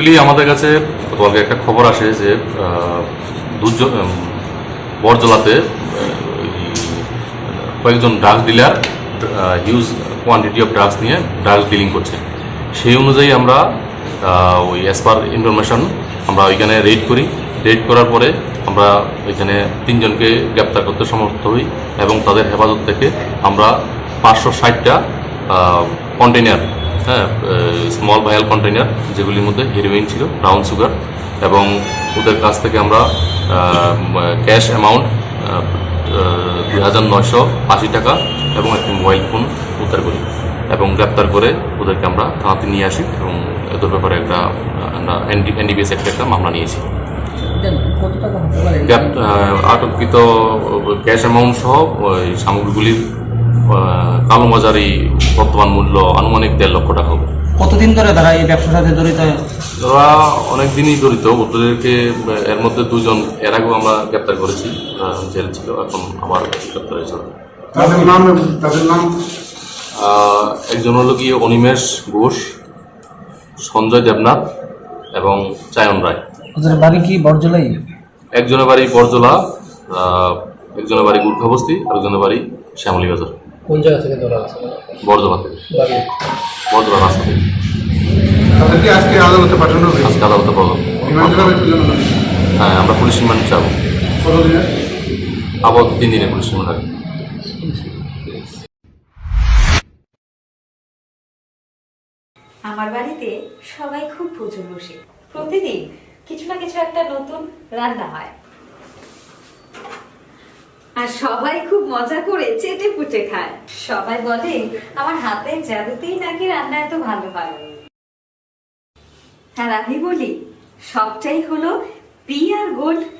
Actually আমাদের কাছে গতকালকে একটা খবর আসে যে দুজন বরজলাতে কয়েকজন drugs dealer huge quantity of drugs নিয়ে ড্রাগস ডিলিং করছে। সেই অনুযায়ী আমরা ওই অ্যাজ পার ইনফরমেশন আমরা ওইখানে রেড করি। রেড করার পরে আমরা ওইখানে তিনজনকে গ্রেপ্তার করতে সমর্থ হই এবং তাদের হেফাজত থেকে আমরা পাঁচশো ষাটটা কন্টেনার হ্যাঁ স্মল ভায়াল কন্টেনার যেগুলির মধ্যে হেরোইন ছিল ব্রাউন সুগার এবং ওদের কাছ থেকে আমরা ক্যাশ অ্যামাউন্ট দুই হাজার নয়শো আশি টাকা এবং একটি মোবাইল ফোন উদ্ধার করি এবং গ্রেপ্তার করে ওদেরকে আমরা থানাতে নিয়ে আসি এবং এদের ব্যাপারে একটা এনডিবিএস একটা একটা মামলা নিয়েছি। আটককৃত ক্যাশ অ্যামাউন্ট সহ ওই সামগ্রীগুলির কালোবাজারি বর্তমান মূল্য আনুমানিক দেড় লক্ষ টাকা হবে। কতদিন ধরে তারা এই ব্যবসার সাথে জড়িত? ওরা অনেক দিনই জড়িত। ওদেরকে এর মধ্যে দুজন এর আগেও আমরা গ্রেপ্তার করেছি। জেল ছিল এখন আবার গ্রেপ্তার হয়েছে। তাদের নাম তাদের নাম? একজন হলো গিয়ে অনিমেষ ঘোষ সঞ্জয় দেবনাথ এবং চায়ন রায়। ওদের বাড়ি কি বরজলাই? একজনের বাড়ি বরজলা একজনের বাড়ি গুর্খাবস্তি আর একজনের বাড়ি শ্যামলী বাজার কোন জায়গা থেকে ধরা আছে? বরজলা থেকে। বরজলা রাস্তা থেকে। তাদেরকে আজকে আদালতে পাঠানো হয়েছে? আজকে আদালতে? হ্যাঁ আমরা পুলিশ রিমান্ড চাবো। আবার তিন দিনে পুলিশ রিমান্ড হবে। আমার বাড়িতে সবাই খুব পুজো বসে। প্রতিদিন কিছু না কিছু একটা নতুন রান্না হয়। সবাই খুব মজা করে চেটে পুটে খায়। সবাই বলে, আমার হাতের জাদুতেই নাকি রান্না এত ভালো হয়? আর আমি বলি, সবটাই হলো পিয়ার গোল্ড